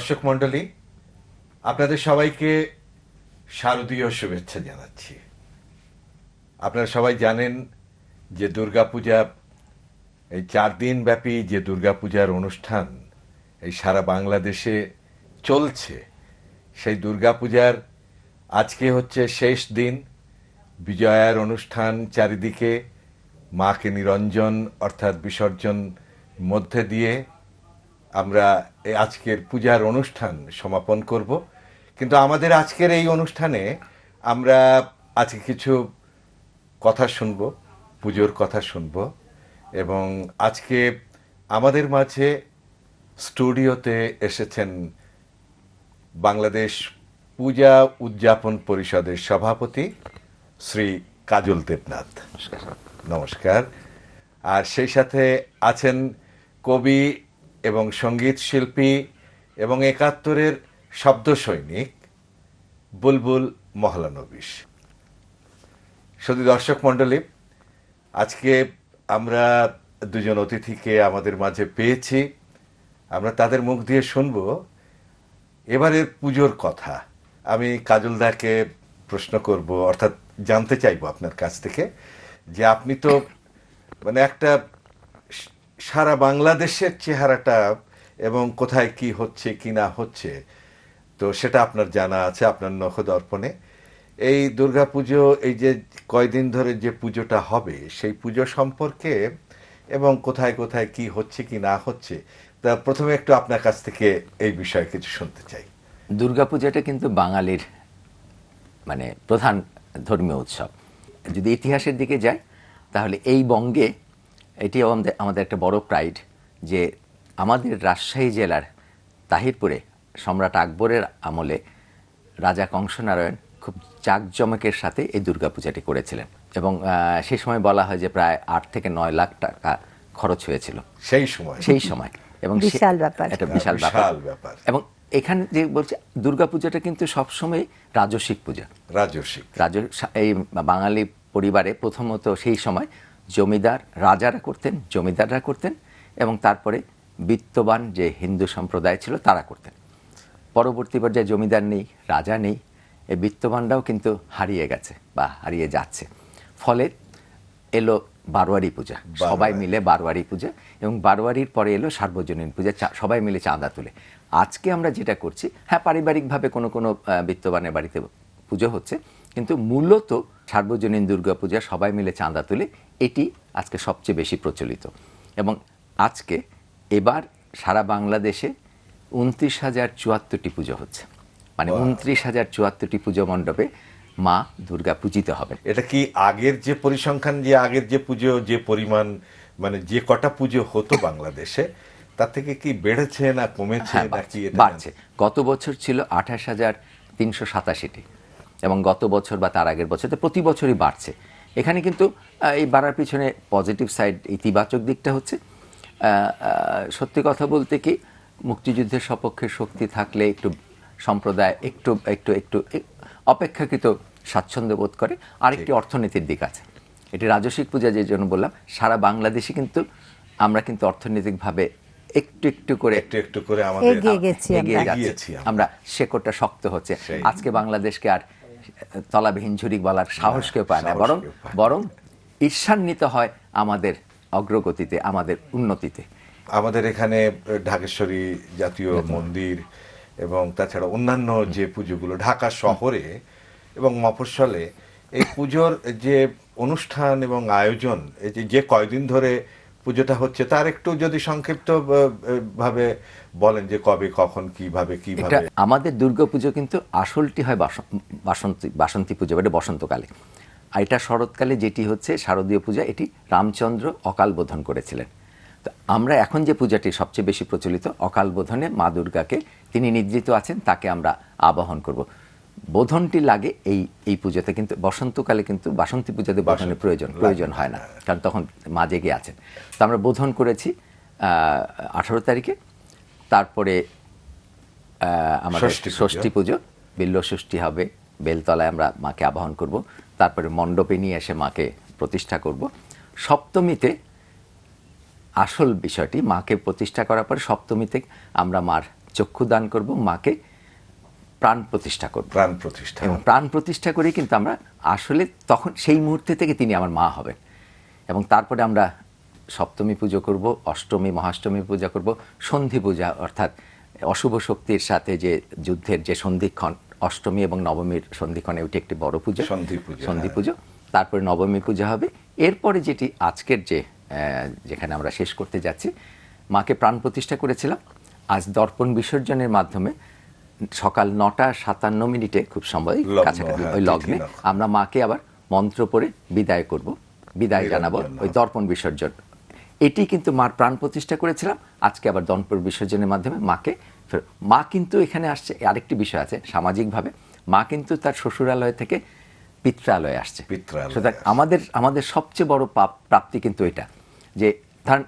দর্শক মণ্ডলী, আপনাদের সবাইকে শারদীয় শুভেচ্ছা জানাচ্ছি। আপনারা সবাই জানেন যে দুর্গাপূজা, এই চার দিন ব্যাপী যে দুর্গাপূজার অনুষ্ঠান এই সারা বাংলাদেশে চলছে, সেই দুর্গাপূজার আজকে হচ্ছে শেষ দিন। বিজয়ার অনুষ্ঠান চারিদিকে মাকে নিরঞ্জন অর্থাৎ বিসর্জন মধ্যে দিয়ে আমরা এই আজকের পূজার অনুষ্ঠান সমাপন করব। কিন্তু আমাদের আজকের এই অনুষ্ঠানে আমরা আজকে কিছু কথা শুনব পুজোর কথা শুনব এবং আজকে আমাদের মাঝে স্টুডিওতে এসেছেন বাংলাদেশ পূজা উদযাপন পরিষদের সভাপতি শ্রী কাজল দেবনাথ। নমস্কার আর সেই সাথে আছেন কবি এবং সংগীত শিল্পী এবং একাত্তরের শব্দ সৈনিক বুলবুল মহলানবিশ। শুধু দর্শক মণ্ডলী, আজকে আমরা দুজন অতিথিকে আমাদের মাঝে পেয়েছি। আমরা তাদের মুখ দিয়ে শুনব এবারের পুজোর কথা। আমি কাজলদাকে প্রশ্ন করব, অর্থাৎ জানতে চাইব আপনার কাছ থেকে যে আপনি তো মানে একটা সারা বাংলাদেশের চেহারাটা এবং কোথায় কি হচ্ছে, কি না হচ্ছে, তো সেটা আপনার জানা আছে, আপনার নখদর্পণে এই দুর্গাপুজো, এই যে কয়দিন ধরে যে পুজোটা হবে, সেই পুজো সম্পর্কে এবং কোথায় কোথায় কি হচ্ছে, কি না হচ্ছে, তা প্রথমে একটু আপনার কাছ থেকে এই বিষয়ে কিছু শুনতে চাই। দুর্গাপূজাটা কিন্তু বাঙালির মানে প্রধান ধর্মীয় উৎসব। যদি ইতিহাসের দিকে যায়, তাহলে এই বঙ্গে এটি আমাদের আমাদের একটা বড় প্রাইড যে আমাদের রাজশাহী জেলার তাহিরপুরে সম্রাট আকবরের আমলে রাজা কংসনারায়ণ খুব জাঁকজমকের সাথে এই দুর্গাপূজাটি করেছিলেন এবং সেই সময় বলা হয় যে প্রায় আট থেকে নয় লাখ টাকা খরচ হয়েছিল। সেই সময়। সেই সময়। এবং বিশাল ব্যাপার। একটা বিশাল ব্যাপার। বিশাল ব্যাপার। এবং এখানে যে বলছে দুর্গাপূজাটা কিন্তু সবসময় রাজস্বিক পূজা। রাজস্বিক রাজ এই বাঙালি পরিবারে প্রথমত সেই সময় জমিদার রাজারা করতেন জমিদাররা করতেন এবং তারপরে বিত্তবান যে হিন্দু সম্প্রদায় ছিল তারা করতেন। পরবর্তী পর্যায়ে জমিদার নেই রাজা নেই এই বিত্তবানরাও কিন্তু হারিয়ে গেছে বা হারিয়ে যাচ্ছে। ফলে এলো বারোয়ারি পূজা। সবাই মিলে বারোয়ারি পূজা এবং বারোয়ারির পরে এলো সার্বজনীন পূজা সবাই মিলে চাঁদা তুলে। আজকে আমরা যেটা করছি হ্যাঁ পারিবারিকভাবে কোনো কোনো বিত্তবানের বাড়িতে পুজো হচ্ছে কিন্তু মূলত সার্বজনীন দুর্গাপূজা সবাই মিলে চাঁদা তুলে এটি আজকে সবচেয়ে বেশি প্রচলিত। এবং আজকে এবার সারা বাংলাদেশে উনত্রিশ হাজার চুয়াত্তরটি পুজো হচ্ছে। মানে উনত্রিশ হাজার চুয়াত্তরটি পুজো মণ্ডপে মা দুর্গা পূজিত হবেন। এটা কি আগের যে পরিসংখ্যান যে আগের যে পুজো যে পরিমাণ মানে যে কটা পুজো হতো বাংলাদেশে তার থেকে কি বেড়েছে না কমেছে হ্যাঁ নাকি বাড়ছে। বাড়ছে। গত বছর ছিল আঠাশ হাজার তিনশো সাতাশিটি। এবং গত বছর বা তার আগের বছর তো প্রতি বছরই বাড়ছে। এখানে কিন্তু এই বাড়ার পিছনে পজিটিভ সাইড ইতিবাচক দিকটা হচ্ছে সত্যি কথা বলতে কি মুক্তিযুদ্ধের সপক্ষে শক্তি থাকলে একটু সম্প্রদায় একটু একটু একটু অপেক্ষাকৃত স্বাচ্ছন্দ্য বোধ করে। আরেকটি অর্থনীতির দিক আছে। এটি রাজস্বিক পূজা যে জন্য বললাম সারা বাংলাদেশে কিন্তু আমরা কিন্তু অর্থনৈতিকভাবে একটু একটু করে একটু একটু করে আমাদের এগিয়ে গেছি আমরা। যাচ্ছে। এগিয়েছি আমরা। আমরা শেকড়টা শক্ত হচ্ছে। আজকে বাংলাদেশকে আর তলাবিহীন ঝুড়ি বলার সাহস কেউ পায় না বরং। বরং ঈর্ষান্বিত হয় আমাদের অগ্রগতিতে আমাদের উন্নতিতে আমাদের এখানে ঢাকেশ্বরী জাতীয় মন্দির এবং তাছাড়া অন্যান্য যে পুজোগুলো ঢাকা শহরে এবং মফস্বলে এই পুজোর যে অনুষ্ঠান এবং আয়োজন এই যে যে কয়দিন ধরে পুজোটা হচ্ছে, তার একটু যদি সংক্ষিপ্ত ভাবে বলেন যে কবে, কখন, কীভাবে কীভাবে। আমাদের দুর্গাপুজো কিন্তু আসলটি হয় বাস- বাসন্তী বাসন্তী পুজো এটা বসন্তকালে। আর এটা শরৎকালে যেটি হচ্ছে শারদীয় পূজা, এটি রামচন্দ্র অকাল বোধন করেছিলেন। তো আমরা এখন যে পূজাটি সবচেয়ে বেশি প্রচলিত, অকাল বোধনে মা দুর্গাকে, তিনি নিদ্রিত আছেন, তাকে আমরা আবাহন করব। বোধনটি লাগে এই এই পুজোতে কিন্তু বসন্তকালে কিন্তু বাসন্তী পূজাতে বোধনের প্রয়োজন প্রয়োজন হয় না কারণ তখন মা জেগে আছেন। তো আমরা বোধন করেছি আঠারো তারিখে তারপরে আমাদের ষষ্ঠী পুজো। বিল্ল ষষ্ঠী হবে বেলতলায় আমরা মাকে আবাহন করব তারপরে মণ্ডপে নিয়ে এসে মাকে প্রতিষ্ঠা করব। সপ্তমীতে আসল বিষয়টি মাকে প্রতিষ্ঠা করার পরে সপ্তমীতে আমরা মার চক্ষু দান করব মাকে প্রাণ প্রতিষ্ঠা করব। প্রাণ প্রতিষ্ঠা এবং প্রাণ প্রতিষ্ঠা করে কিন্তু আমরা আসলে তখন সেই মুহূর্তে থেকে তিনি আমার মা হবেন। এবং তারপরে আমরা সপ্তমী পুজো করব অষ্টমী মহাষ্টমী পূজা করব সন্ধি পূজা অর্থাৎ অশুভ শক্তির সাথে যে যুদ্ধের যে সন্ধিক্ষণ অষ্টমী এবং নবমীর সন্ধিক্ষণে ওইটি একটি বড় পুজো। সন্ধি পুজো, সন্ধি হ্যাঁ। পুজো। তারপরে নবমী পূজা হবে। এরপরে যেটি আজকের যে যেখানে আমরা শেষ করতে যাচ্ছি মাকে প্রাণ প্রতিষ্ঠা করেছিলাম। আজ দর্পণ বিসর্জনের মাধ্যমে সকাল নটা সাতান্ন মিনিটে খুব লগ্ন, কাছাকাছি হ্যাঁ, ওই লগ্নে। আমরা মাকে আবার মন্ত্র পড়ে বিদায় করব বিদায় জানাব ওই দর্পণ বিসর্জন। এটি কিন্তু মার প্রাণ প্রতিষ্ঠা করেছিলাম আজকে আবার দর্পণ বিসর্জনের মাধ্যমে মাকে মা কিন্তু এখানে আসছে আরেকটি বিষয় আছে সামাজিকভাবে মা কিন্তু তার শ্বশুরালয় থেকে পিত্রালয়ে আসছে। সুতরাং আমাদের আমাদের সবচেয়ে বড় পাপ প্রাপ্তি কিন্তু এটা যে ধরেন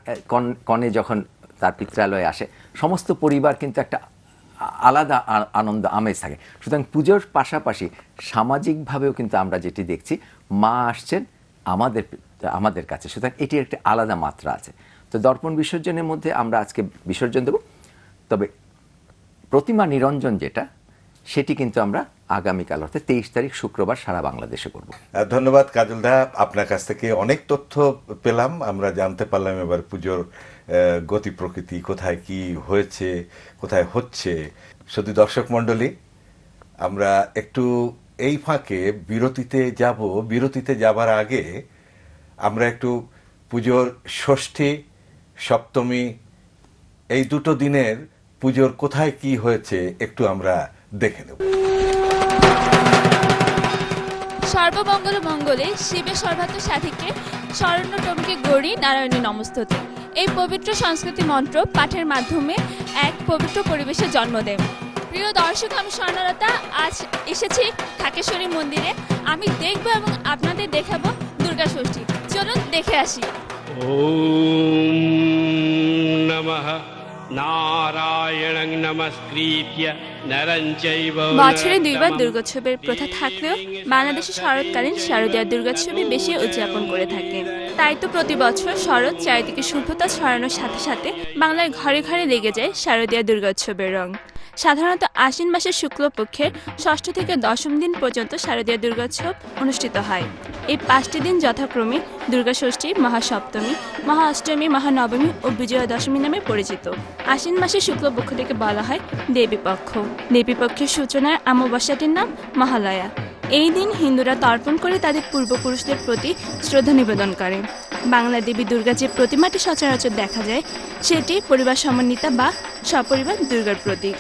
কনে যখন তার পিত্রালয়ে আসে সমস্ত পরিবার কিন্তু একটা আলাদা আনন্দ, আমেজ থাকে। সুতরাং পুজোর পাশাপাশি সামাজিকভাবেও কিন্তু আমরা যেটি দেখছি, মা আসছেন আমাদের আমাদের কাছে। সুতরাং এটি একটি আলাদা মাত্রা আছে। তো দর্পণ বিসর্জনের মধ্যে আমরা আজকে বিসর্জন দেব। তবে প্রতিমা নিরঞ্জন যেটা, সেটি কিন্তু আমরা আগামীকাল, অর্থাৎ তেইশ তারিখ শুক্রবার সারা বাংলাদেশে করব। ধন্যবাদ কাজল দা। আপনার কাছ থেকে অনেক তথ্য পেলাম। আমরা জানতে পারলাম এবার পুজোর গতি প্রকৃতি, কোথায় কি হয়েছে, কোথায় হচ্ছে। শুধু দর্শক মণ্ডলী, আমরা একটু এই ফাঁকে বিরতিতে যাব। বিরতিতে যাবার আগে আমরা একটু পুজোর ষষ্ঠী, সপ্তমী, এই দুটো দিনের পুজোর কোথায় কি হয়েছে একটু আমরা দেখে নেব। সর্বমঙ্গল মঙ্গলে শিবের সর্বাত্ম সাথীকে শরণ্য টমকে গৌরী নারায়ণী নমস্ততে। এই পবিত্র সংস্কৃতি মন্ত্র পাঠের মাধ্যমে এক পবিত্র পরিবেশে জন্ম দেয়। প্রিয় দর্শক আমি স্বর্ণলতা আজ এসেছি থাকেশ্বরী মন্দিরে। আমি দেখব এবং আপনাদের দেখাবো দুর্গা ষষ্ঠী। চলুন দেখে আসি। বছরে দুইবার দুর্গোৎসবের প্রথা থাকলেও বাংলাদেশে শরৎকালীন শারদীয় দুর্গোৎসবে বেশি উদযাপন করে থাকে। তাই তো প্রতি বছর শরৎ চারিদিকে শুভতা ছড়ানোর সাথে সাথে বাংলার ঘরে ঘরে লেগে যায় শারদীয় দুর্গোৎসবের রং। সাধারণত আশ্বিন মাসের শুক্লপক্ষের ষষ্ঠ থেকে দশম দিন পর্যন্ত শারদীয় দুর্গোৎসব অনুষ্ঠিত হয়। এই পাঁচটি দিন যথাক্রমে দুর্গা ষষ্ঠী মহাসপ্তমী মহা অষ্টমী মহানবমী ও বিজয়া দশমী নামে পরিচিত। আশ্বিন মাসের শুক্লপক্ষ থেকে বলা হয় দেবীপক্ষ। দেবীপক্ষের সূচনার অমাবস্যাটির নাম মহালয়া। এই দিন হিন্দুরা তর্পণ করে তাদের পূর্বপুরুষদের প্রতি শ্রদ্ধা নিবেদন করে। বাংলা দেবী দুর্গা যে প্রতিমাটি সচরাচর দেখা যায় সেটি পরিবার সমন্বিতা বা সপরিবার দুর্গার প্রতীক।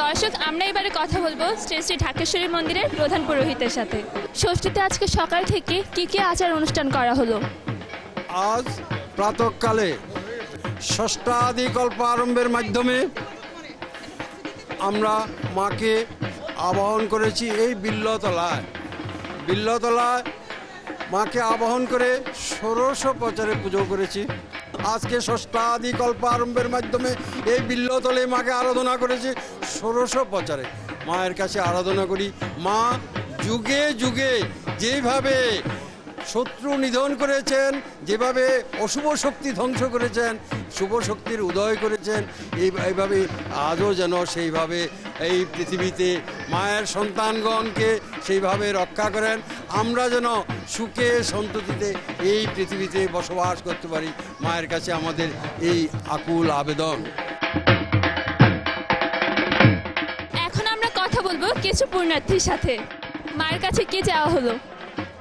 দর্শক আমরা এবারে কথা বলব শ্রী শ্রী ঢাকেশ্বরী মন্দিরের প্রধান পুরোহিতের সাথে। ষষ্ঠীতে আজকে সকাল থেকে কি কি আচার অনুষ্ঠান করা হলো? আজ প্রাতকালে ষষ্ঠাদি কল্প আরম্ভের মাধ্যমে আমরা মাকে আবাহন করেছি এই বিল্লতলায়। বিল্লতলায় মাকে আবাহন করে ষোড়শ প্রচারে পুজো করেছি। আজকে ষষ্ঠাদি কল্প আরম্ভের মাধ্যমে এই বিল্লতলে মাকে আরাধনা করেছি ষোড়শ প্রচারে। মায়ের কাছে আরাধনা করি, মা যুগে যুগে যেভাবে শত্রু নিধন করেছেন, যেভাবে অশুভ শক্তি ধ্বংস করেছেন, শুভ শক্তির উদয় করেছেন, এই, এইভাবে আজও যেন সেইভাবে এই পৃথিবীতে মায়ের সন্তানগণকে সেইভাবে রক্ষা করেন। আমরা যেন সুখে সন্ততিতে এই পৃথিবীতে বসবাস করতে পারি। মায়ের কাছে আমাদের এই আকুল আবেদন। এখন আমরা কথা বলব কিছু পুণ্যার্থীর সাথে। মায়ের কাছে কে চাওয়া হলো?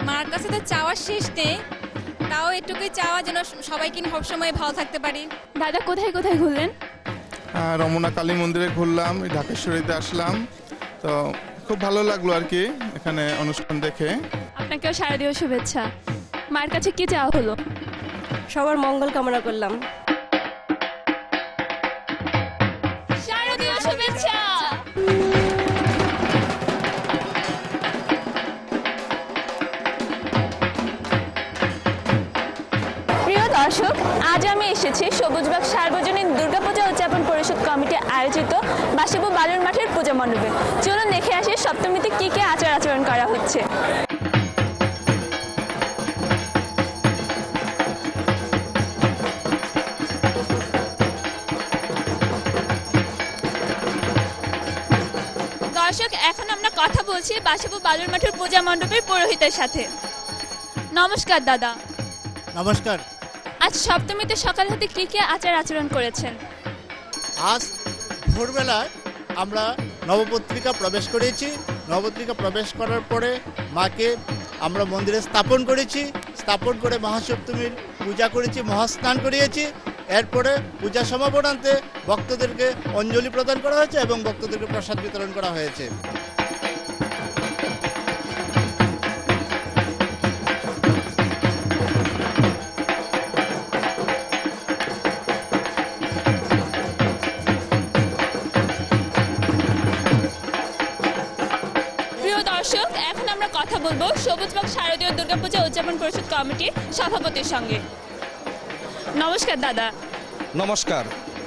মার কাছে তো চাওয়ার শেষ নেই। তাও এটুকুই চাওয়া যেন সবাইকে নিয়ে সবসময় ভালো থাকতে পারি। দাদা কোথায় কোথায় ঘুরলেন? রমনা কালী মন্দিরে ঘুরলাম এই ঢাকেশ্বরীতে আসলাম। তো খুব ভালো লাগল আর কি এখানে অনুষ্ঠান দেখে। আপনাকেও শারদীয় শুভেচ্ছা। মায়ের কাছে কি চাওয়া হলো? সবার মঙ্গল কামনা করলাম। আজ আমি এসেছি সবুজবাগ সার্বজনীন দুর্গাপূজা উদযাপন পরিষদ কমিটি আয়োজিত বাসিবু বালুর মাঠের পূজা মণ্ডপে। চলুন দেখে আসি সপ্তমীতে কি কি আচার আচরণ করা হচ্ছে। দর্শক, এখন আমরা কথা বলছি বাসিবু বালুর মাঠের পূজা মণ্ডপের পুরোহিতের সাথে। নমস্কার, দাদা। নমস্কার। আজ সপ্তমীতে সকাল হতে কি কি আচার আচরণ করেছেন? আজ ভোরবেলায় আমরা নবপত্রিকা প্রবেশ করেছি। নবপত্রিকা প্রবেশ করার পরে মাকে আমরা মন্দিরে স্থাপন করেছি। স্থাপন করে মহাসপ্তমীর পূজা করেছি, মহাস্নান করিয়েছি। এরপরে পূজা সমাপনান্তে ভক্তদেরকে অঞ্জলি প্রদান করা হয়েছে এবং ভক্তদেরকে প্রসাদ বিতরণ করা হয়েছে। সবুজবাগ শারদীয় দুর্গাপূজা উদযাপন পরিষদ কমিটির সভাপতির সঙ্গে। নমস্কার দাদা। নমস্কার।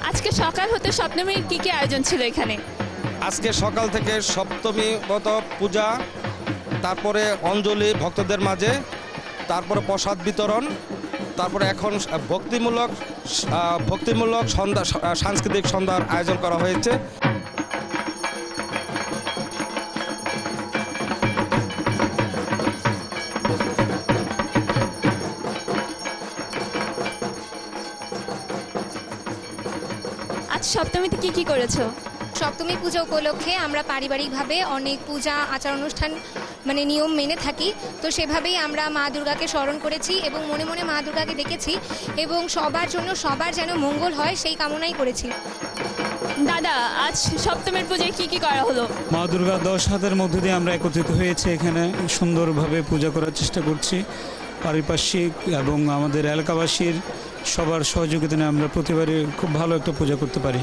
আজকে সকাল হতে সপ্তমীর কি কি আয়োজন ছিল এখানে? আজকে সকাল থেকে সপ্তমীগত পূজা তারপরে অঞ্জলি ভক্তদের মাঝে তারপরে প্রসাদ বিতরণ তারপরে এখন ভক্তিমূলক ভক্তিমূলক সন্ধ্যা সাংস্কৃতিক সন্ধ্যার আয়োজন করা হয়েছে। সপ্তমীতে কি কি করেছ? সপ্তমী পূজা উপলক্ষে আমরা পারিবারিকভাবে অনেক পূজা আচার অনুষ্ঠান মানে নিয়ম মেনে থাকি। তো সেভাবেই আমরা মা দুর্গাকে স্মরণ করেছি এবং মনে মনে মা দুর্গাকে দেখেছি এবং সবার জন্য সবার যেন মঙ্গল হয় সেই কামনাই করেছি। দাদা আজ সপ্তমীর পূজায় কি কি করা হলো? মা দুর্গা দশ হাতের মধ্য দিয়ে আমরা একত্রিত হয়েছে এখানে। সুন্দরভাবে পূজা করার চেষ্টা করছি। পারিপার্শ্বিক এবং আমাদের এলাকাবাসীর সবার সহযোগিতা নিয়ে আমরা প্রতিবারই খুব ভালো একটা পূজা করতে পারি।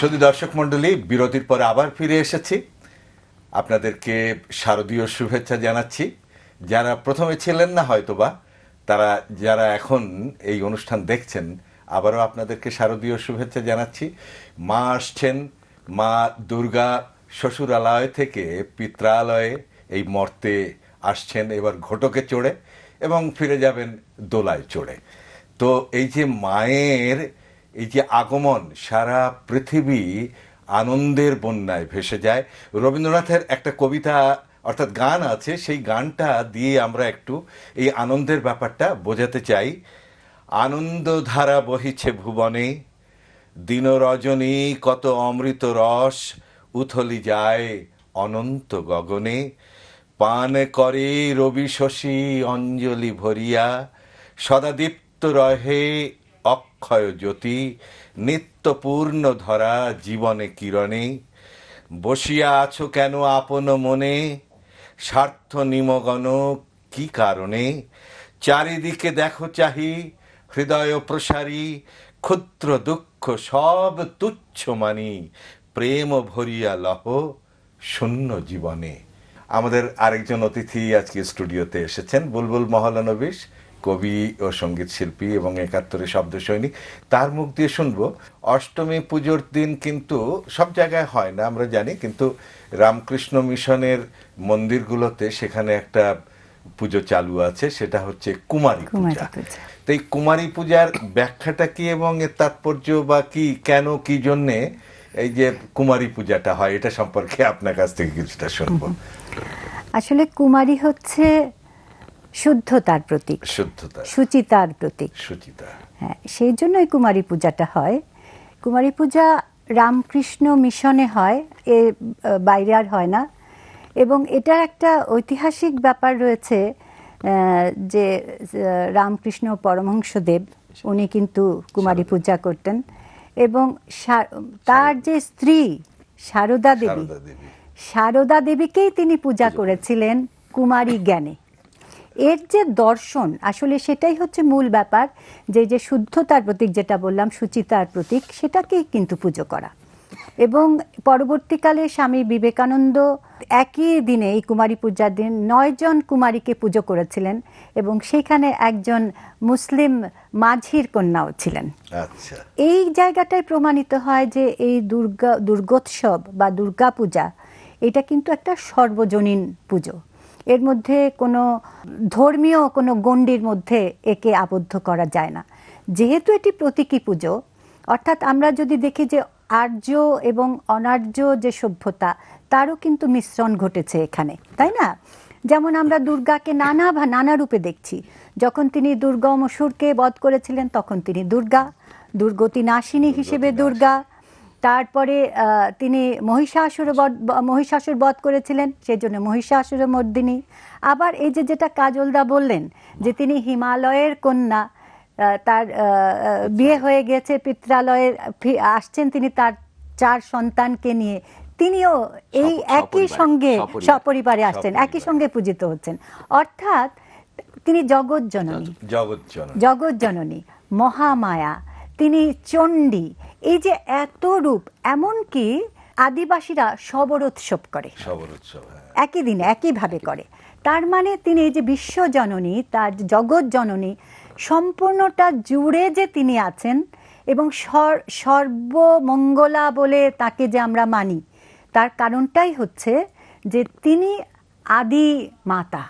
শুধু দর্শক মণ্ডলী বিরতির পরে আবার ফিরে এসেছি। আপনাদেরকে শারদীয় শুভেচ্ছা জানাচ্ছি। যারা প্রথমে ছিলেন না হয়তোবা, তারা, যারা এখন এই অনুষ্ঠান দেখছেন, আবারও আপনাদেরকে শারদীয় শুভেচ্ছা জানাচ্ছি। মা আসছেন, মা দুর্গা শ্বশুরালয় থেকে পিত্রালয়ে এই মর্তে আসছেন, এবার ঘটকে চড়ে এবং ফিরে যাবেন দোলায় চড়ে। তো এই যে মায়ের এই যে আগমন, সারা পৃথিবী আনন্দের বন্যায় ভেসে যায়। রবীন্দ্রনাথের একটা কবিতা, অর্থাৎ গান আছে, সেই গানটা দিয়ে আমরা একটু এই আনন্দের ব্যাপারটা বোঝাতে চাই। আনন্দধারা বহিছে ভুবনে, দিন রজনী কত অমৃত রস, উথলি যায় অনন্ত গগনে। পান করে রবি শশী অঞ্জলি ভরিয়া সদাদীপ্ত রহে অক্ষয় জ্যোতি। নিত্যপূর্ণ ধরা জীবনে কিরণে। বসিয়া আছো কেন আপন মনে? স্বার্থ নিমগণ কি কারণে? চারিদিকে দেখো চাহি, হৃদয় প্রসারী, ক্ষুদ্র দুঃখ সব তুচ্ছ মানি, প্রেম ভরিয়া লহ শূন্য জীবনে। আমাদের আরেকজন অতিথি আজকে স্টুডিওতে এসেছেন, বুলবুল মহলানবিশ। কবি ও সংগীত শিল্পী এবং একাত্তরের শব্দ সৈনিক তার মুখ দিয়ে শুনব অষ্টমী পুজোর দিন কিন্তু সব জায়গায় হয় না আমরা জানি কিন্তু রামকৃষ্ণ মিশনের মন্দিরগুলোতে সেখানে একটা পুজো চালু আছে সেটা হচ্ছে কুমারী পূজা। তো এই কুমারী পূজার ব্যাখ্যাটা কি এবং এর তাৎপর্য বা কি কেন কি জন্যে এই যে কুমারী পূজাটা হয় এটা সম্পর্কে আপনার কাছ থেকে কিছুটা শুনব। আসলে কুমারী হচ্ছে শুদ্ধতার প্রতীক শুদ্ধতা। সুচিতার প্রতীক। সুচিতা। হ্যাঁ সেই জন্যই কুমারী পূজাটা হয়। কুমারী পূজা রামকৃষ্ণ মিশনে হয় এ বাইরে আর হয় না। এবং এটা একটা ঐতিহাসিক ব্যাপার রয়েছে যে রামকৃষ্ণ পরমহংসদেব উনি কিন্তু কুমারী পূজা করতেন। এবং তার যে স্ত্রী সারদা দেবী সারদা দেবীকেই তিনি পূজা করেছিলেন কুমারী জ্ঞানে। এর যে দর্শন আসলে সেটাই হচ্ছে মূল ব্যাপার। যে যে শুদ্ধতার প্রতীক যেটা বললাম সুচিতার প্রতীক সেটাকেই কিন্তু পুজো করা। এবং পরবর্তীকালে স্বামী বিবেকানন্দ একই দিনে এই কুমারী পূজার দিন নয়জন কুমারীকে পুজো করেছিলেন এবং সেখানে একজন মুসলিম মাঝির কন্যাও ছিলেন। আচ্ছা। এই জায়গাটায় প্রমাণিত হয় যে এই দুর্গা দুর্গোৎসব বা দুর্গা পূজা এটা কিন্তু একটা সর্বজনীন পুজো। এর মধ্যে কোনো ধর্মীয় কোনো গণ্ডির মধ্যে একে আবদ্ধ করা যায় না। যেহেতু এটি প্রতীকী পুজো অর্থাৎ আমরা যদি দেখি যে আর্য এবং অনার্য যে সভ্যতা তারও কিন্তু মিশ্রণ ঘটেছে এখানে তাই না? যেমন আমরা দুর্গাকে নানা ভা নানা রূপে দেখছি। যখন তিনি দুর্গম অসুরকে বধ করেছিলেন তখন তিনি দুর্গা। দুর্গতি নাশিনী হিসেবে দুর্গা। তারপরে তিনি মহিষাসুর বধ মহিষাসুর বধ করেছিলেন সেই জন্য মহিষাসুর মর্দিনী। আবার এই যে যেটা কাজলদা বললেন যে তিনি হিমালয়ের কন্যা তার বিয়ে হয়ে গেছে পিত্রালয়ের আসছেন তিনি তার চার সন্তানকে নিয়ে। তিনিও এই একই সঙ্গে সপরিবারে। আসছেন একই সঙ্গে পূজিত হচ্ছেন। অর্থাৎ তিনি জগৎ জননী। জগৎ জননী মহামায়া। তিনি চণ্ডী। এই যে এত রূপ এমনকি আদিবাসীরা সবরোৎসব করে। সবর উৎসব হ্যাঁ। একই দিনে একইভাবে করে। তার মানে তিনি এই যে বিশ্ব জননী তার জগৎ জননী সম্পূর্ণটা জুড়ে যে তিনি আছেন এবং সর- সর্বমঙ্গলা বলে তাকে যে আমরা মানি তার কারণটাই হচ্ছে যে তিনি আদি মাতা।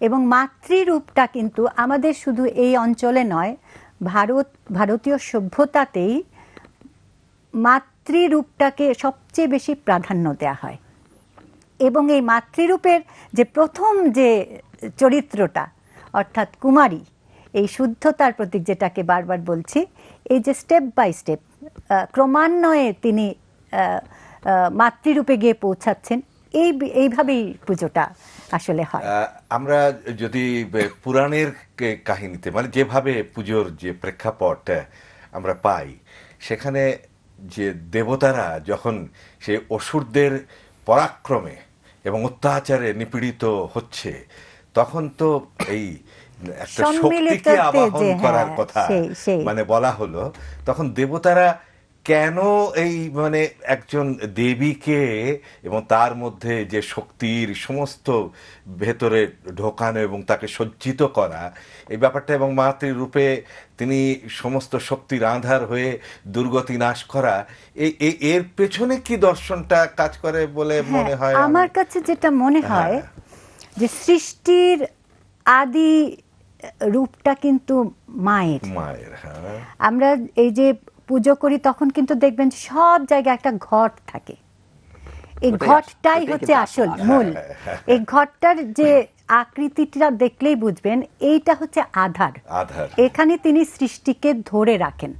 এবং মাতৃরূপটা কিন্তু আমাদের শুধু এই অঞ্চলে নয় ভারত, ভারতীয় সভ্যতাতেই মাতৃরূপটাকে সবচেয়ে বেশি প্রাধান্য দেয়া হয়। এবং এই মাতৃরূপের যে প্রথম যে চরিত্রটা, অর্থাৎ কুমারী, এই শুদ্ধতার প্রতীক যেটাকে বারবার বলছি, এই যে স্টেপ বাই স্টেপ ক্রমান্বয়ে তিনি মাতৃরূপে গিয়ে পৌঁছাচ্ছেন, এই, এইভাবেই পুজোটা আসলে হয় আমরা যদি পুরাণের কাহিনীতে মানে যেভাবে পুজোর যে প্রেক্ষাপট আমরা পাই সেখানে যে দেবতারা যখন সে অসুরদের পরাক্রমে এবং অত্যাচারে নিপীড়িত হচ্ছে তখন তো এই একটা শক্তিকে আবাহন করার হ্যাঁ, কথা সেই- সেই। মানে বলা হলো তখন দেবতারা কেন এই মানে একজন দেবীকে এবং তার মধ্যে যে শক্তির সমস্ত ভেতরে ঢোকানো এবং তাকে সজ্জিত করা এই ব্যাপারটা এবং মাতৃ রূপে তিনি সমস্ত শক্তির আধার হয়ে দুর্গতি নাশ করা এই এর পেছনে কি দর্শনটা কাজ করে বলে মনে হয়? হ্যাঁ, আমার কাছে যেটা মনে হয় যে সৃষ্টির আদি রূপটা কিন্তু মায়ের। মায়ের হ্যাঁ। আমরা এই যে পুজো করি তখন কিন্তু দেখবেন সব জায়গায় একটা ঘট থাকে। এই ঘটটাই হচ্ছে আসল। মূল। এই ঘটটার যে আকৃতিটা দেখলেই বুঝবেন এইটা হচ্ছে আধার। আধার। এখানে তিনি সৃষ্টিকে ধরে রাখেন।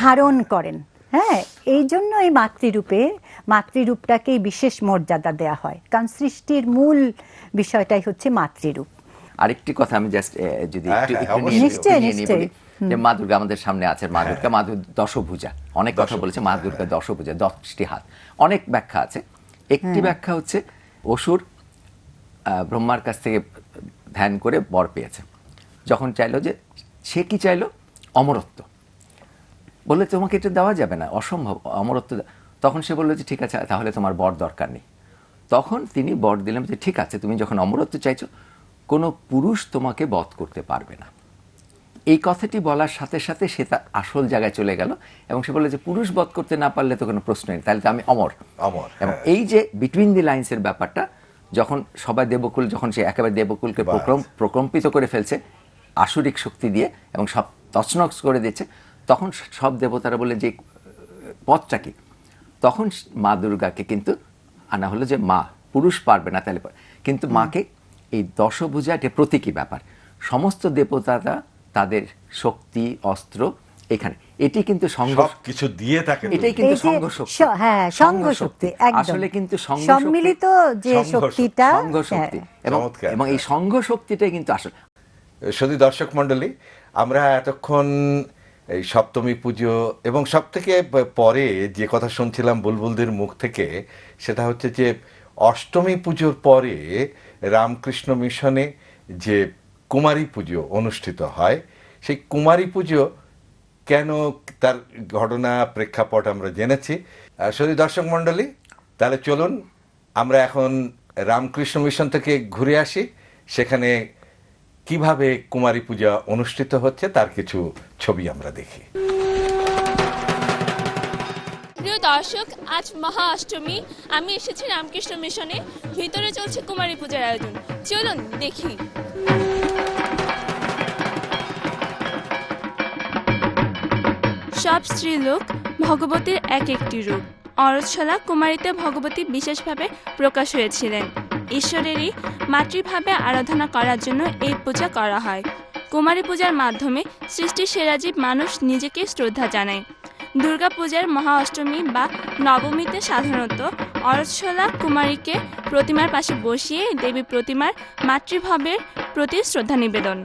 ধারণ করেন। হ্যাঁ এই জন্য এই মাতৃরূপে মাতৃরূপটাকেই বিশেষ মর্যাদা দেয়া হয়। কারণ সৃষ্টির মূল বিষয়টাই হচ্ছে মাতৃরূপ। আরেকটি কথা আমি জাস্ট যদি হ্যাঁ, একটু হ্যাঁ, নিশ্চয়ই, নিশ্চয়ই। যে মা দুর্গা আমাদের সামনে আছে মা দুর্গা মা দশভুজা। অনেক কথা বলেছে মা দুর্গা দশভুজা দশটি হাত। অনেক ব্যাখ্যা আছে। একটি ব্যাখ্যা হচ্ছে অসুর ব্রহ্মার কাছ থেকে ধ্যান করে বর পেয়েছে। যখন চাইলো যে সে কি চাইলো? অমরত্ব। বললে তোমাকে এটা দেওয়া যাবে না অসম্ভব অমরত্ব তখন সে বলল যে ঠিক আছে তাহলে তোমার বর দরকার নেই। তখন তিনি বর দিলেন যে ঠিক আছে তুমি যখন অমরত্ব চাইছো কোনো পুরুষ তোমাকে বধ করতে পারবে না। এই কথাটি বলার সাথে সাথে সে তার আসল জায়গায় চলে গেল এবং সে বলল যে পুরুষ বধ করতে না পারলে তো কোনো প্রশ্ন নেই। তাহলে তো আমি অমর। অমর, এবং হ্যাঁ। এই যে বিটুইন দি লাইন্সের ব্যাপারটা যখন সবাই দেবকুল যখন সে একেবারে দেবকুলকে বাস। প্রকম প্রকম্পিত করে ফেলছে আসরিক শক্তি দিয়ে এবং সব তছনছ করে দিচ্ছে তখন সব দেবতারা বলে যে পথটা কি? তখন মা দুর্গাকে কিন্তু আনা হলো যে মা পুরুষ পারবে না তাহলে কিন্তু মাকে এই দশভুজা এটা প্রতীকী ব্যাপার। সমস্ত দেবতারা তাদের শক্তি অস্ত্র এখানে। এটি কিন্তু সংঘ কিছু দিয়ে তাকে এটাই কিন্তু সংঘ শক্তি। হ্যাঁ সংঘ শক্তি। একদম। আসলে কিন্তু সম্মিলিত যে শক্তিটা সংঘ শক্তি। হ্যাঁ, এবং এবং এই সংঘ শক্তিটাই কিন্তু আসলে শুধু দর্শক মণ্ডলী আমরা এতক্ষণ এই সপ্তমী পুজো এবং সব থেকে পরে যে কথা শুনছিলাম বুলবুলদের মুখ থেকে সেটা হচ্ছে যে অষ্টমী পুজোর পরে রামকৃষ্ণ মিশনে যে কুমারী পুজো অনুষ্ঠিত হয়। সেই কুমারী পুজো কেন তার ঘটনা, প্রেক্ষাপট আমরা জেনেছি। শুধু দর্শক মণ্ডলী, তাহলে চলুন আমরা এখন রামকৃষ্ণ মিশন থেকে ঘুরে আসি। সেখানে কীভাবে কুমারী পূজা অনুষ্ঠিত হচ্ছে তার কিছু ছবি আমরা দেখি। প্রিয় দর্শক, আজ মহা অষ্টমী। আমি এসেছি রামকৃষ্ণ মিশনে। ভিতরে চলছে কুমারী পূজার আয়োজন। চলুন দেখি। সব স্ত্রীলোক ভগবতীর এক একটি রূপ। অরছলা কুমারীতে ভগবতী বিশেষভাবে প্রকাশ হয়েছিলেন। ঈশ্বরেরই মাতৃভাবে আরাধনা করার জন্য এই পূজা করা হয়। কুমারী পূজার মাধ্যমে সৃষ্টি সেরাজীব মানুষ নিজেকে শ্রদ্ধা জানায়। দুর্গা পূজার মহা অষ্টমী বা নবমীতে সাধারণত অরছলা কুমারীকে প্রতিমার পাশে বসিয়ে দেবী প্রতিমার মাতৃভাবের প্রতি শ্রদ্ধা নিবেদন।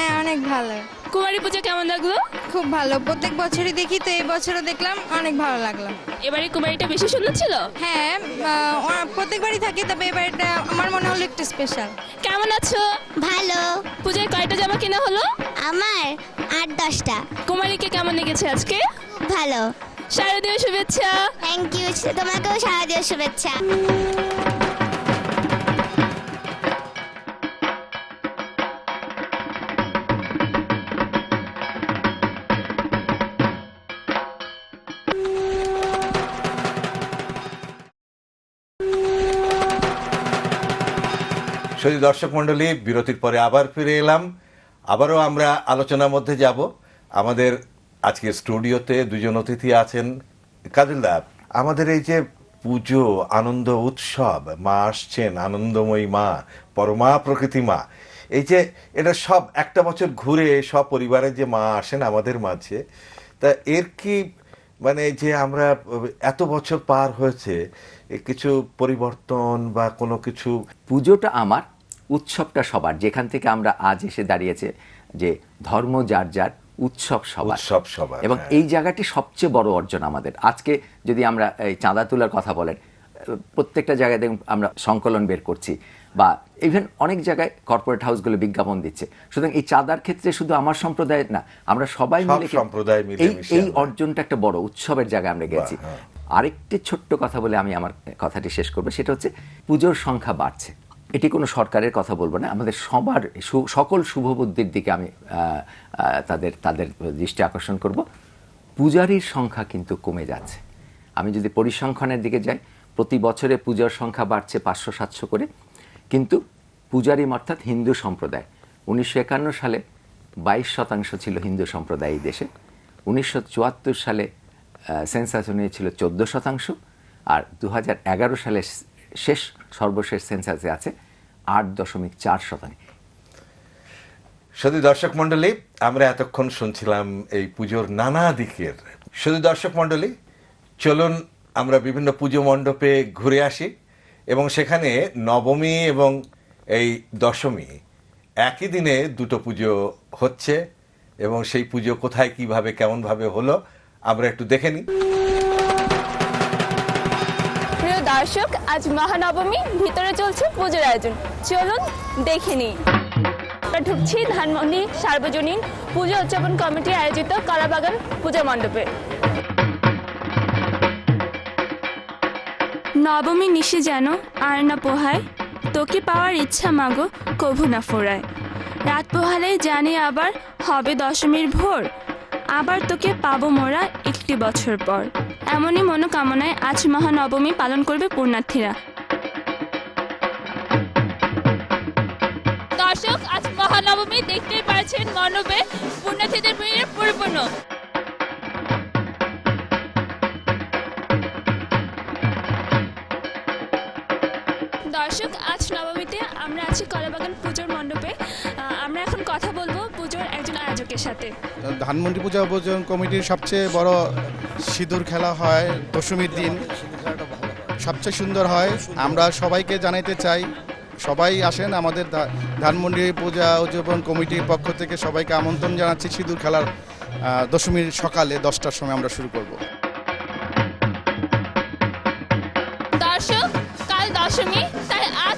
হ্যাঁ অনেক ভালো। কুমারী পূজা কেমন লাগল? খুব ভালো। প্রত্যেক বছরই দেখি তো এই বছরও দেখলাম অনেক ভালো লাগল। এবারে কুমারীটা বেশি সুন্দর ছিল? হ্যাঁ আহ, প্রত্যেকবারই থাকি তবে এবার এটা আমার মনে হলো একটু স্পেশাল কেমন আছো? ভালো। পূজায় কয়টা জামা কেনা হলো? আমার আট দশটা। কুমারীকে কেমন লেগেছে আজকে? ভালো। শারদীয় শুভেচ্ছা। থ্যাংক ইউ তোমাকেও সারা দিয়ে শুভেচ্ছা। শুধু দর্শক মন্ডলী বিরতির পরে আবার ফিরে এলাম। আবারও আমরা আলোচনার মধ্যে যাব। আমাদের আজকে স্টুডিওতে দুজন অতিথি আছেন। কাজলদা আমাদের এই যে পুজো, আনন্দ উৎসব, মা আসছেন, আনন্দময়ী মা, পরমা প্রকৃতি মা, এই যে এটা সব একটা বছর ঘুরে সব পরিবারের যে মা আসেন আমাদের মাঝে, তা এর কি মানে যে আমরা এত বছর পার হয়েছে কিছু পরিবর্তন বা কোনো কিছু পুজোটা আমার উৎসবটা সবার। যেখান থেকে আমরা আজ এসে দাঁড়িয়েছে যে ধর্ম যার যার উৎসব সবার। উৎসব সবার, এবং হ্যাঁ। এই জায়গাটি সবচেয়ে বড় অর্জন আমাদের। আজকে যদি আমরা এই চাঁদা তোলার কথা বলেন প্রত্যেকটা জায়গায় দেখুন আমরা সংকলন বের করছি। বা ইভেন অনেক জায়গায় কর্পোরেট হাউসগুলো বিজ্ঞাপন দিচ্ছে। সুতরাং এই চাঁদার ক্ষেত্রে শুধু আমার সম্প্রদায়ের না আমরা সবাই মিলে সম্প্রদায় মিলে এই এই অর্জনটা একটা বড় উৎসবের জায়গায় আমরা গেছি। হ্যাঁ। আরেকটি ছোট্ট কথা বলে আমি আমার কথাটি শেষ করব সেটা হচ্ছে পুজোর সংখ্যা বাড়ছে। এটি কোনো সরকারের কথা বলব না আমাদের সবার সকল শুভবুদ্ধির দিকে আমি তাদের তাদের দৃষ্টি আকর্ষণ করব। পূজারীর সংখ্যা কিন্তু কমে যাচ্ছে। আমি যদি পরিসংখ্যানের দিকে যাই প্রতি বছরে পূজার সংখ্যা বাড়ছে পাঁচশো সাতশো করে। কিন্তু পূজারী অর্থাৎ হিন্দু সম্প্রদায়। উনিশশো একান্ন সালে বাইশ শতাংশ ছিল হিন্দু সম্প্রদায় এই দেশে। উনিশশো চুয়াত্তর সালে সেন্সাস ছিল চোদ্দ শতাংশ আর দু হাজার এগারো সালে শেষ সর্বশেষ সেন্সাসে আছে আট দশমিক চার শতাংশ। শুধু দর্শক মন্ডলী আমরা এতক্ষণ শুনছিলাম এই পুজোর নানা দিকের। শুধু দর্শক মন্ডলী চলুন আমরা বিভিন্ন পুজো মণ্ডপে ঘুরে আসি। এবং সেখানে নবমী এবং এই দশমী একই দিনে দুটো পুজো হচ্ছে এবং সেই পুজো কোথায়, কীভাবে, কেমনভাবে হলো, আমরা একটু দেখে নিই। প্রিয় দর্শক, আজ মহানবমী, ভিতরে চলছে পুজোর আয়োজন। চলুন দেখে নিই। ঢুকছি ধানমন্ডি সার্বজনীন পুজো উদযাপন কমিটি আয়োজিত কলাবাগান পূজা মণ্ডপে। নবমী নিশে যেন আর না পোহায়, তোকে পাওয়ার ইচ্ছা মাগো কভু না ফোরায় রাত পোহালে জানি আবার হবে দশমীর ভোর, আবার তোকে পাবো মোরা একটি বছর পর। এমনই মনোকামনায় আজ মহানবমী পালন করবে পুণ্যার্থীরা দর্শক, আজ মহানবমী দেখতেই পাচ্ছেন মণ্ডপে পুণ্যার্থীদের ভিড়ে পরিপূর্ণ দর্শক, আজ নবমীতে আমরা আছি কলাবাগান পুজোর মণ্ডপে। আমরা এখন কথা বলব পুজোর একজন আয়োজকের সাথে। ধানমন্ডি পূজা উপযোজন কমিটির সবচেয়ে বড় সিঁদুর খেলা হয় দশমীর দিন। সবচেয়ে সুন্দর হয়। আমরা সবাইকে জানাইতে চাই, সবাই আসেন আমাদের ধানমন্ডি পূজা উদযাপন কমিটির পক্ষ থেকে সবাইকে আমন্ত্রণ জানাচ্ছি সিঁদুর খেলার দশমীর সকালে দশটার সময় আমরা শুরু করব।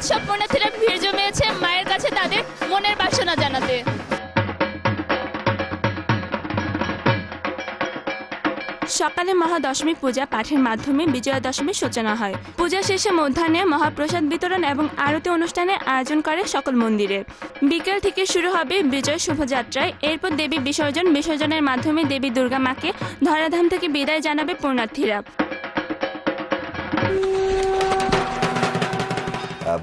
সব ভিড় জমিয়েছে মায়ের কাছে তাদের মনের বাসনা জানাতে। সকালে মহাদশমী পূজা পাঠের মাধ্যমে বিজয়া দশমীর সূচনা হয়। পূজা শেষে মধ্যাহ্নে মহাপ্রসাদ বিতরণ এবং আরতি অনুষ্ঠানে আয়োজন করে সকল মন্দিরে। বিকেল থেকে শুরু হবে বিজয় শোভাযাত্রায়। এরপর দেবী বিসর্জন বিসর্জনের মাধ্যমে দেবী দুর্গা মাকে ধরাধাম থেকে বিদায় জানাবে পুণ্যার্থীরা।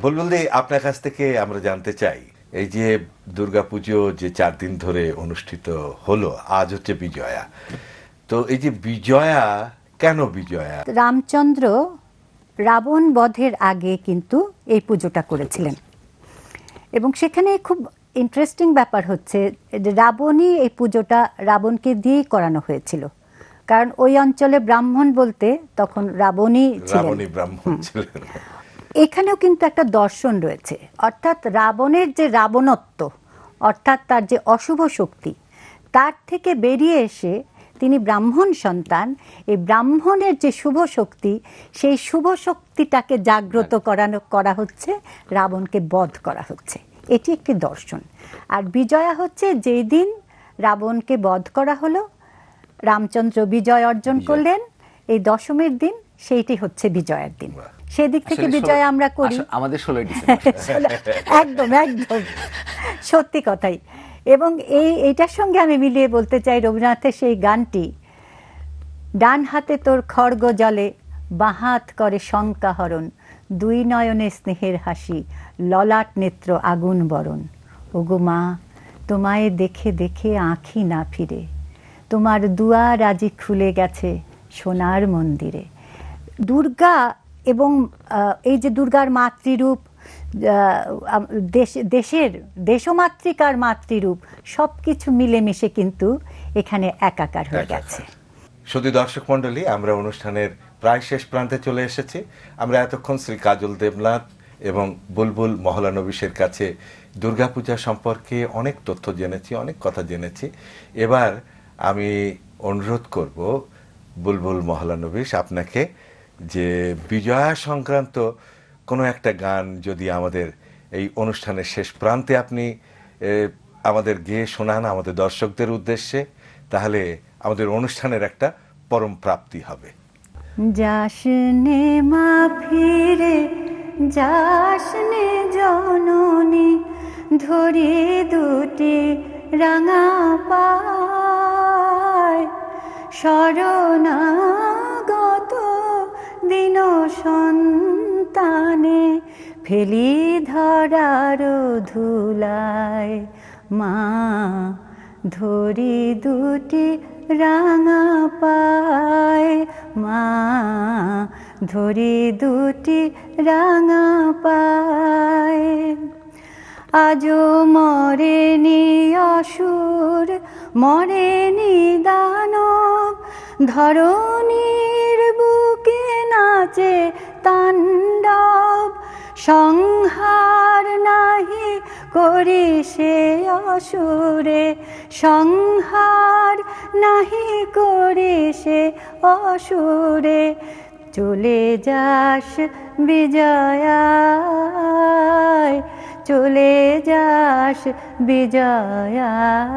বুলবুল দি আপনার কাছ থেকে আমরা জানতে চাই এই যে দুর্গাপুজো যে চার দিন ধরে অনুষ্ঠিত হলো আজ হচ্ছে বিজয়া। তো এই যে বিজয়া কেন বিজয়া? রামচন্দ্র রাবণ বধের আগে কিন্তু এই পুজোটা করেছিলেন। এবং সেখানে খুব ইন্টারেস্টিং ব্যাপার হচ্ছে রাবণই এই পুজোটা রাবণকে দিয়েই করানো হয়েছিল। কারণ ওই অঞ্চলে ব্রাহ্মণ বলতে তখন রাবণই ছিলেন। ব্রাহ্মণ ছিলেন। এখানেও কিন্তু একটা দর্শন রয়েছে। অর্থাৎ রাবণের যে রাবণত্ব অর্থাৎ তার যে অশুভ শক্তি তার থেকে বেরিয়ে এসে তিনি ব্রাহ্মণ সন্তান। এই ব্রাহ্মণের যে শুভ শক্তি সেই শুভ শক্তিটাকে জাগ্রত করানো করা হচ্ছে রাবণকে বধ করা হচ্ছে। এটি একটি দর্শন। আর বিজয়া হচ্ছে যেই দিন রাবণকে বধ করা হলো রামচন্দ্র বিজয় অর্জন করলেন এই দশমীর দিন সেইটি হচ্ছে বিজয়ের দিন। সেদিক থেকে বিজয় আমরা করি। আমাদের ষোলোই ডিসেম্বর। একদম একদম। সত্যি কথাই। এবং এই এইটার সঙ্গে আমি মিলিয়ে বলতে চাই রবীন্দ্রনাথের সেই গানটি ডান হাতে তোর খড়গ জলে বাহাত করে শঙ্কা হরণ দুই নয়নে স্নেহের হাসি ললাট নেত্র আগুন বরণ। ওগো মা তোমায় দেখে দেখে আঁখি না ফিরে তোমার দুয়ার আজি খুলে গেছে সোনার মন্দিরে। দুর্গা এবং এই যে দুর্গার মাতৃরূপ দেশ- দেশের দেশমাতৃকার মাতৃরূপ সব কিছু মিলেমিশে কিন্তু এখানে একাকার হয়ে গেছে। শুধু দর্শক মন্ডলী আমরা অনুষ্ঠানের প্রায় শেষ প্রান্তে চলে এসেছি। আমরা এতক্ষণ শ্রী কাজল দেবনাথ এবং বুলবুল মহলানবিশের কাছে দুর্গাপূজা সম্পর্কে অনেক তথ্য জেনেছি অনেক কথা জেনেছি। এবার আমি অনুরোধ করব বুলবুল মহলানবিশ আপনাকে যে বিজয়া সংক্রান্ত কোনো একটা গান যদি আমাদের এই অনুষ্ঠানের শেষ প্রান্তে আপনি আমাদের গেয়ে শোনান আমাদের দর্শকদের উদ্দেশ্যে, তাহলে আমাদের অনুষ্ঠানের একটা পরম প্রাপ্তি হবে। যাসনে মা ফিরে, যাসনে জননী, ধরে দুটি রাঙা পায়, শরণাগত দিন সন্তানে ফেলি ধরার ধুলায়। মা, ধরি দুটি রাঙা পায়। মা, ধরি দুটি রাঙা পায়। আজও মরেনি অসুর মরেনি দানব। ধরণীর বুকে নাচে তাণ্ডব। সংহার নাহি করি সে অসুরে। সংহার নাহি করি সে অসুরে। চলে যাস বিজয়ায়। চলে যাস বিজয়ায়।